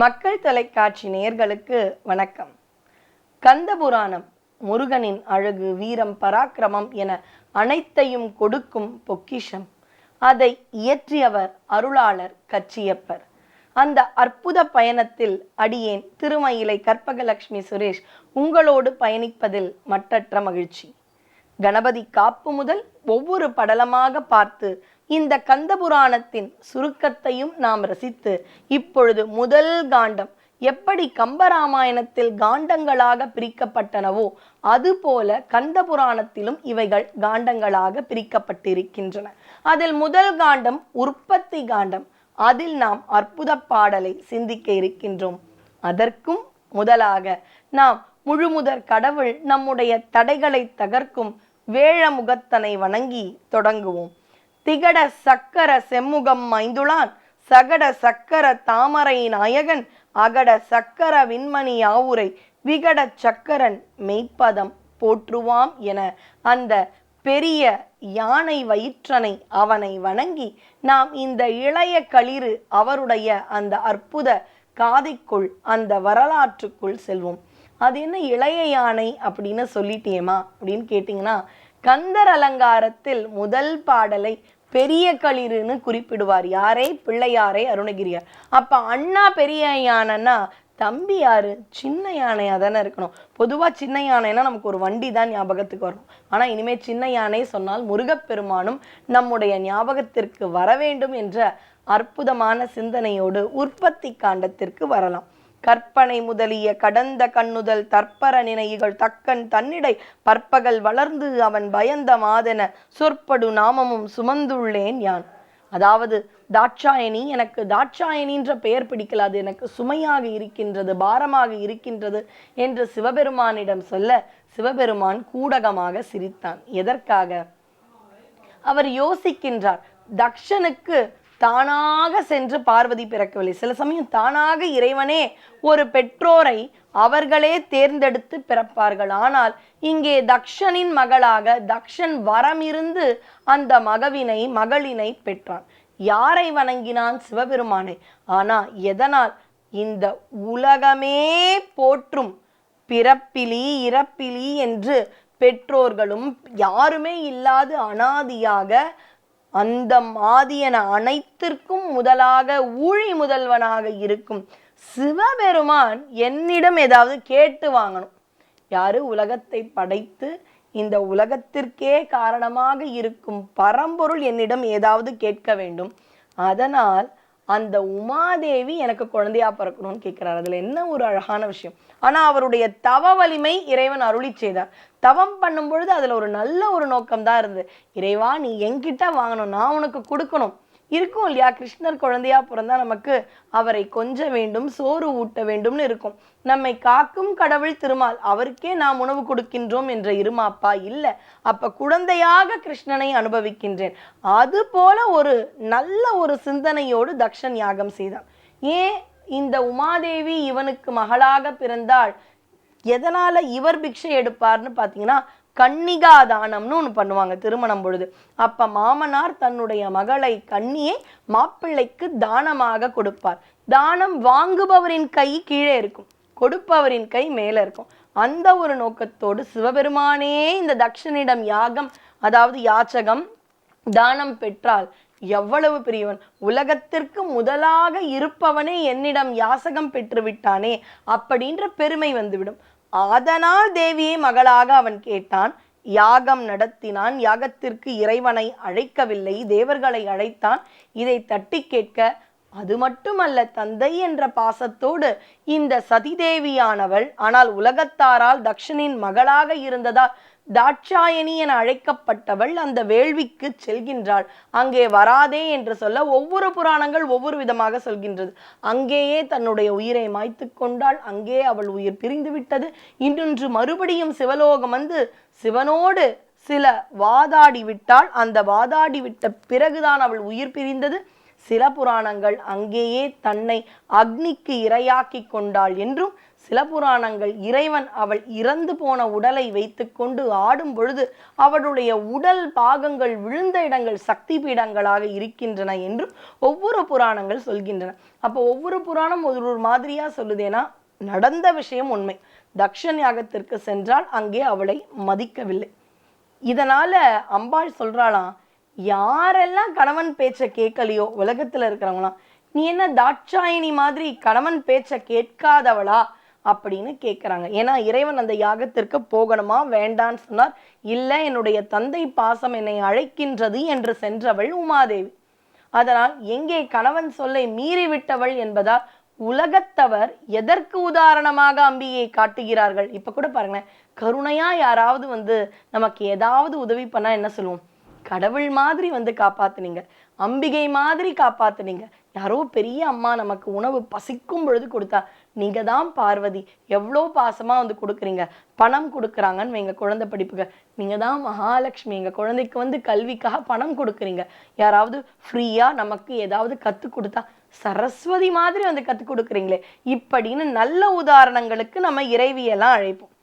மக்கள் தொலைக்காட்சி நேயர்களுக்கு வணக்கம். கந்தபுராணம் முருகனின் அழகு வீரம் பராக்கிரமம் என அனைத்தையும் கொடுக்கும் பொக்கிஷம். அதை இயற்றியவர் அருளாளர் கச்சியப்பர். அந்த அற்புத பயணத்தில் அடியேன் திருமயிலை கற்பகலட்சுமி சுரேஷ் உங்களோடு பயணிப்பதில் மட்டற்ற மகிழ்ச்சி. கணபதி காப்பு முதல் ஒவ்வொரு படலமாக பார்த்து இந்த கந்தபுராணத்தின் சுருக்கத்தையும் நாம் ரசித்து இப்பொழுது முதல் காண்டம் எப்படி கம்பராமாயணத்தில் காண்டங்களாக பிரிக்கப்பட்டனவோ அதுபோல கந்தபுராணத்திலும் இவைகள் காண்டங்களாக பிரிக்கப்பட்டிருக்கின்றன. அதில் முதல் காண்டம் உற்பத்தி காண்டம். அதில் நாம் அற்புத பாடலை சிந்திக்க இருக்கின்றோம். அதற்கும் முதலாக நாம் முழுமுதற் கடவுள் நம்முடைய தடைகளை தகர்க்கும் வேழமுகத்தனை வணங்கி தொடங்குவோம். திகட சக்கர செம்முகம் மைந்துளான் சகட சக்கர தாமரை நாயகன் அகட சக்கர விண்மணி ஆவுரை விகட சக்கரன் மெய்ப்பதம் போற்றுவாம் என அந்த பெரிய யானை வயிற்றனை அவனை வணங்கி நாம் இந்த இளைய களிறு அவருடைய அந்த அற்புத காதைக்குள் அந்த வரலாற்றுக்குள் செல்வோம். அது என்ன இளைய யானை அப்படின்னு சொல்லிட்டியேமா அப்படின்னு கேட்டிங்கன்னா கந்தர் அலங்காரத்தில் முதல் பாடலை பெரிய களிறுன்னு குறிப்பிடுவார். யாரே? பிள்ளையாரே? அருணகிரியார். அப்ப அண்ணா பெரிய யானைன்னா தம்பி யாரு? சின்ன யானையா தானே இருக்கணும். பொதுவா சின்ன யானைனா நமக்கு ஒரு வண்டி தான் ஞாபகத்துக்கு வரும். ஆனா இனிமே சின்ன யானை சொன்னால் முருகப்பெருமானும் நம்முடைய ஞாபகத்திற்கு வர வேண்டும் என்ற அற்புதமான சிந்தனையோடு உற்பத்தி காண்டத்திற்கு வரலாம். கற்பனை முதலிய கடந்த கண்ணுதல் தற்பர நினைவுகள் தக்கன் தன்னிடை பற்பகல் வளர்ந்து அவன் பயந்த மாதென சொற்படு நாமமும் சுமந்துள்ளேன் யான். அதாவது தாட்சாயணி எனக்கு தாட்சாயணின்ற பெயர் பிடிக்கல அது எனக்கு சுமையாக இருக்கின்றது பாரமாக இருக்கின்றது என்று சிவபெருமானிடம் சொல்ல சிவபெருமான் கூடகமாக சிரித்தான். எதற்காக? அவர் யோசிக்கின்றார் தக்ஷனுக்கு தானாக சென்று பார்வதி பிறக்கவில்லை. சில சமயம் தானாக இறைவனே ஒரு பெற்றோரை அவர்களே தேர்ந்தெடுத்து பிறப்பார்கள். ஆனால் இங்கே தக்ஷனின் மகளாக தக்ஷன் வரமிருந்து அந்த மகவினை மகளினை பெற்றான். யாரை வணங்கினான்? சிவபெருமானை. ஆனா எதனால்? இந்த உலகமே போற்றும் பிறப்பிலி இறப்பிலி என்று பெற்றோர்களும் யாருமே இல்லாது அனாதியாக அந்த மாதியன அனைத்திற்கும் முதலாக ஊழி முதல்வனாக இருக்கும் சிவபெருமான் என்னிடம் ஏதாவது கேட்டு வாங்கணும். யாரு? உலகத்தை படைத்து இந்த உலகத்திற்கே காரணமாக இருக்கும் பரம்பொருள் என்னிடம் ஏதாவது கேட்க வேண்டும். அதனால் அந்த உமாதேவி எனக்கு குழந்தையா பிறக்கணும்னு கேட்கிறார் அதுல என்ன ஒரு அழகான விஷயம். ஆனா அவருடைய தவ வலிமை இறைவன் அருளி செய்தார். தவம் பண்ணும் பொழுது அதுல ஒரு நல்ல ஒரு நோக்கம் தான் இருந்தது. இறைவா நீ என்கிட்ட வாங்கணும் நான் உனக்கு கொடுக்கணும். இருக்கும் இல்லையா? கிருஷ்ணர் குழந்தையா பிறந்தா நமக்கு அவரை கொஞ்ச வேண்டும் சோறு ஊட்ட வேண்டும்னு இருக்கும். நம்மை காக்கும் கடவுள் திருமால் அவருக்கே நாம் உணவு கொடுக்கின்றோம் என்ற இருமாப்பா இல்லை. அப்ப குழந்தையாக கிருஷ்ணனை அனுபவிக்கின்றேன். அது போல ஒரு நல்ல ஒரு சிந்தனையோடு தக்ஷன் யாகம் செய்தான். ஏன்? இந்த உமாதேவி இவனுக்கு மகளாக பிறந்தாள். எதனால இவர் பிக்ஷை எடுப்பார்னு பார்த்தீங்கன்னா கன்னிகா தானம்னு ஒன்று பண்ணுவாங்க திருமணம் பொழுது. அப்ப மாமனார் தன்னுடைய மகளை கன்னியை மாப்பிள்ளைக்கு தானமாக கொடுப்பார். தானம் வாங்குபவரின் கை கீழே இருக்கும். கொடுப்பவரின் கை மேல இருக்கும். அந்த ஒரு நோக்கத்தோடு சிவபெருமானே இந்த தக்ஷனிடம் யாகம் அதாவது யாச்சகம் தானம் பெற்றால் எவ்வளவு பெரியவன். உலகத்திற்கு முதலாக இருப்பவனே என்னிடம் யாசகம் பெற்று விட்டானே அப்படின்ற பெருமை வந்துவிடும். ஆதனால் தேவியை மகளாக அவன் கேட்டான். யாகம் நடத்தினான். யாகத்திற்கு இறைவனை அழைக்கவில்லை. தேவர்களை அழைத்தான். இதை தட்டி கேட்க அது மட்டுமல்ல தந்தை என்ற பாசத்தோடு இந்த சதிதேவியானவள் ஆனால் உலகத்தாரால் தக்ஷனின் மகளாக இருந்ததால் தாட்சாயணி என அழைக்கப்பட்டவள் அந்த வேள்விக்கு செல்கின்றாள். அங்கே வராதே என்று சொல்ல ஒவ்வொரு புராணங்கள் ஒவ்வொரு விதமாக சொல்கின்றது. அங்கேயே தன்னுடைய உயிரை மாய்த்து கொண்டாள். அங்கே அவள் உயிர் பிரிந்து விட்டது. இன்னொன்று மறுபடியும் சிவலோகம் வந்து சிவனோடு சில வாதாடி விட்டாள். அந்த வாதாடி விட்ட பிறகுதான் அவள் உயிர் பிரிந்தது. சில புராணங்கள் அங்கேயே தன்னை அக்னிக்கு இரையாக்கி கொண்டாள் என்றும் சில புராணங்கள் இறைவன் அவள் இறந்து போன உடலை வைத்துக்கொண்டு ஆடும் பொழுது அவளுடைய உடல் பாகங்கள் விழுந்த இடங்கள் சக்தி பீடங்களாக இருக்கின்றன என்றும் ஒவ்வொரு புராணங்கள் சொல்கின்றன. அப்போ ஒவ்வொரு புராணம் ஒரு ஒரு மாதிரியா சொல்லுதேனா? நடந்த விஷயம் உண்மை. தக்ஷன் யாகத்திற்கு சென்றால் அங்கே அவளை மதிக்கவில்லை. இதனால அம்பாள் சொல்றாளாம் யாரெல்லாம் கணவன் பேச்சை கேட்கலையோ உலகத்தில் இருக்கிறவங்களாம் நீ என்ன தாட்சாயினி மாதிரி கணவன் பேச்சை கேட்காதவளா? அப்படின்னு கேட்குறாங்க ஏன்னா இறைவன் அந்த யாகத்திற்கு போகணுமா வேண்டான்னு சொன்னார். இல்லை என்னுடைய தந்தை பாசம் என்னை அழைக்கின்றது என்று சென்றவள் உமாதேவி. அதனால் எங்கே கணவன் சொல்லை மீறிவிட்டவள் என்பதால் உலகத்தவர் எதற்கு உதாரணமாக அம்பியை காட்டுகிறார்கள்? இப்போ கூட பாருங்களேன். கருணையாக யாராவது வந்து நமக்கு ஏதாவது உதவி பண்ணால் என்ன சொல்லுவோம்? கடவுள் மாதிரி வந்து காப்பாத்துனீங்க. அம்பிகை மாதிரி காப்பாத்துனீங்க. யாரோ பெரிய அம்மா நமக்கு உணவு பசிக்கும் பொழுது கொடுத்தா நீங்க தான் பார்வதி எவ்வளோ பாசமா வந்து கொடுக்குறீங்க? பணம் கொடுக்குறாங்கன்னு எங்கள் குழந்தை படிப்புக்கு. நீங்க தான் மகாலட்சுமி எங்க குழந்தைக்கு வந்து கல்விக்காக பணம் கொடுக்குறீங்க. யாராவது ஃப்ரீயா நமக்கு ஏதாவது கத்து கொடுத்தா சரஸ்வதி மாதிரி வந்து கற்றுக் கொடுக்குறீங்களே. இப்படின்னு நல்ல உதாரணங்களுக்கு நம்ம இறைவியெல்லாம் அழைப்போம்.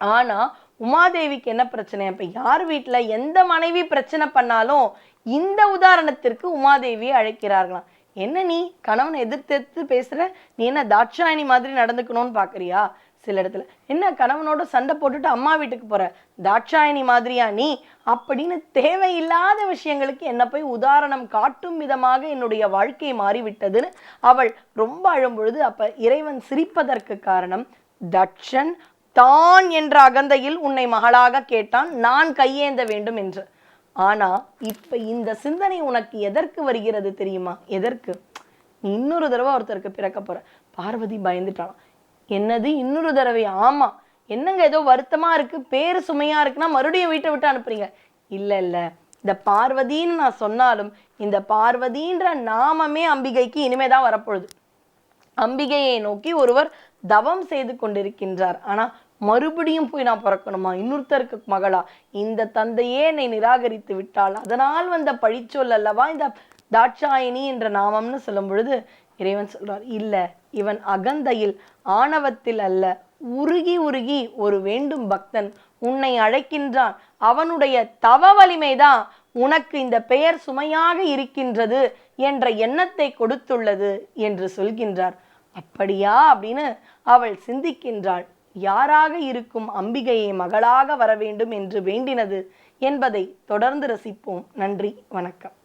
ஆனா உமாதேவிக்கு என்ன பிரச்சனை? அப்போ யார் வீட்டில் எந்த மனைவி பிரச்சனை பண்ணாலும் இந்த உதாரணத்திற்கு உமாதேவியை அழைக்கிறார்களாம். என்ன நீ கணவனை எதிர்த்து எதிர்த்து நீ என்ன தாட்சாயணி மாதிரி நடந்துக்கணும்னு பார்க்குறியா சில இடத்துல. என்ன கணவனோட சண்டை போட்டுட்டு அம்மா வீட்டுக்கு போகிற தாட்சாயணி மாதிரியா நீ? அப்படின்னு தேவையில்லாத விஷயங்களுக்கு என்ன போய் உதாரணம் காட்டும் விதமாக என்னுடைய வாழ்க்கை மாறிவிட்டதுன்னு அவள் ரொம்ப அழும்பொழுது அப்போ இறைவன் சிரிப்பதற்கு காரணம் தட்சன் தான் என்ற அகந்தையில் உன்னை மகளாக கேட்டான் நான் கையேந்த வேண்டும் என்று. ஆனா இப்ப இந்த சிந்தனை உனக்கு எதற்கு வருகிறது தெரியுமா? எதற்கு? நீ இன்னொரு தடவை ஒருத்தருக்கு பிறக்க போற. பார்வதி பயந்துட்டாலாம் என்னது இன்னொரு தடவை? ஆமா. என்னங்க ஏதோ வருத்தமா இருக்கு பேரு சுமையா இருக்குன்னா மறுபடியும் வீட்டை விட்டு அனுப்புறீங்க. இல்ல இல்ல. இந்த பார்வதின்னு நான் சொன்னாலும் இந்த பார்வதின்ற நாமமே அம்பிகைக்கு இனிமேதான் வரப்பொழுது. அம்பிகையை நோக்கி ஒருவர் தவம் செய்து கொண்டிருக்கின்றார். ஆனால் மறுபடியும் போய் நான் பிறக்கணுமா? இன்னொருத்தருக்கு மகளா? இந்த தந்தையே என்னை நிராகரித்து விட்டாள் அதனால் வந்த பழிச்சொல் அல்லவா? இந்த தாட்சாயினி என்ற நாமம்னு சொல்லும் பொழுது இறைவன் சொல்றார் இல்ல இவன் அகந்தையில் ஆணவத்தில் அல்ல. உருகி உருகி ஒரு வேண்டும் பக்தன். உன்னை அழைக்கின்றான். அவனுடைய தவ வலிமைதான். உனக்கு இந்த பெயர் சுமையாக இருக்கின்றது என்ற எண்ணத்தை கொடுத்துள்ளது என்று சொல்கின்றார். அப்படியா? அப்படின்னு அவள் சிந்திக்கின்றாள். யாராக இருக்கும் அம்பிகையை மகளாக வர வேண்டும் என்று வேண்டினது என்பதை தொடர்ந்து ரசிப்போம். நன்றி வணக்கம்.